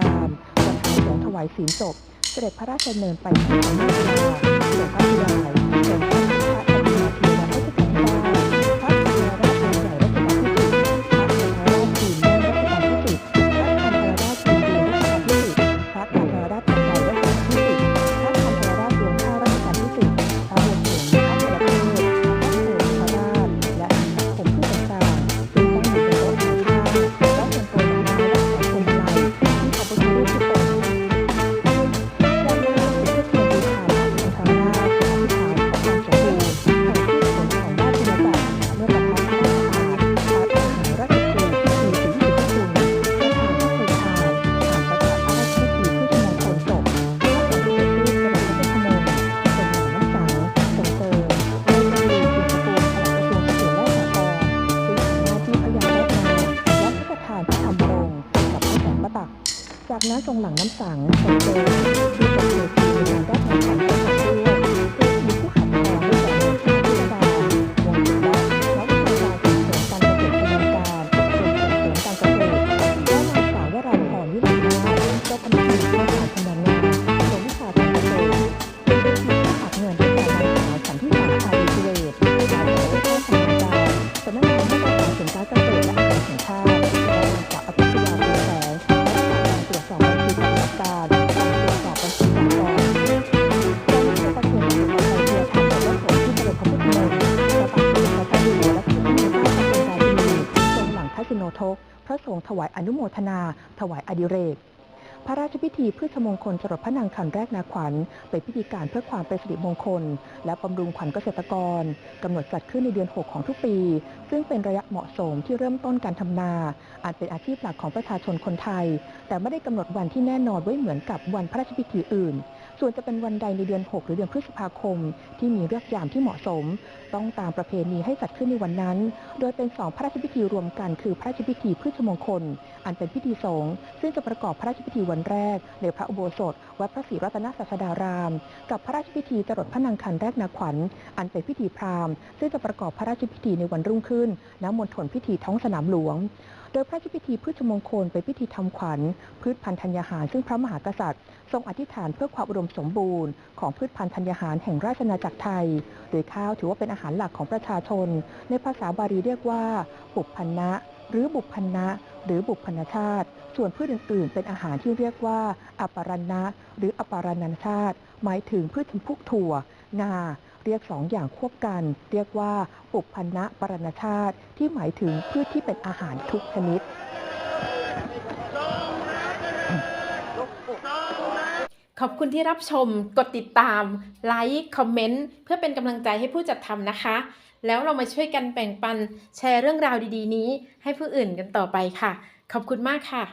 รามประธานสงฆ์ถวายศีลจบเสด็จพระราชดำเนินไปที่พระนครหลวงพระบิดาทรงพระ นะทรงหลังน้ำสังสังตัว ทรงหลังทักษิโนทกพระสงฆ์ถวายอนุโมทนา ถวายอดิเรก พระราชพิธีพืชมงคลจรดพระนางคันแรกนาขวัญเป็นพิธีการเพื่อความเป็นสิริมงคล และบำรุงขวัญเกษตรกรกำหนดจัดขึ้นในเดือน 6 ของทุกปี ซึ่งเป็นระยะเหมาะสมที่เริ่มต้นการทำนาอาจเป็นอาชีพหลักของประชาชนคนไทย แต่ไม่ได้กำหนดวันที่แน่นอนไว้เหมือนกับวันพระราชพิธีอื่น ส่วนจะเป็นวันใดในเดือน 6 หรือเดือนพฤษภาคม ที่มีเลือกยามที่เหมาะสม ต้องตามประเพณีให้จัดขึ้นในวันนั้น โดยเป็นสองพระราชพิธีรวมกัน คือพระราชพิธีพืชมงคล อันเป็นพิธีสงฆ์ซึ่งจะประกอบพระราชพิธีวันแรกในพระอุโบสถ วัดพระศรีรัตนศาสดาราม กับพระราชพิธีจรดพระนางคันแรกนาขวัญ อันเป็นพิธีพราหมณ์ซึ่งจะประกอบพระราชพิธีในวันรุ่งขึ้นณมณฑลพิธีท้องสนามหลวง โดยพระราชพิธีพืชมงคลเป็นพิธีทำขวัญ พืชพันธัญญาหาร ซึ่งพระมหากษัตริย์ ทรงอธิษฐานเพื่อความอุดมสมบูรณ์ของพืชพันธัญญาหารแห่งราชอาจักรไทย โดยข้าวถือว่าเป็นอาหารหลักของประชาชน ในภาษาบาลีเรียกว่า ปุพพันนะหรือบุพพันนะ หรือบุพพนชาติ ส่วนพืชอื่น ๆ เป็นอาหารที่เรียกว่าอัปรันนะ หรืออัปรันันชาติ หมายถึงพืชจำพวกถั่ว งา เรียกสองอย่างควบกัน เรียกว่าปุพพันนะปรณชาติ ที่หมายถึงพืชที่เป็นอาหารทุกชนิด ขอบคุณที่รับชม กดติดตาม ไลค์ คอมเมนต์ เพื่อเป็นกำลังใจให้ผู้จัดทำนะคะ แล้วเรามาช่วยกันแบ่งปันแชร์เรื่องราวดีๆ นี้ ให้ผู้อื่นกันต่อไปค่ะ ขอบคุณมากค่ะ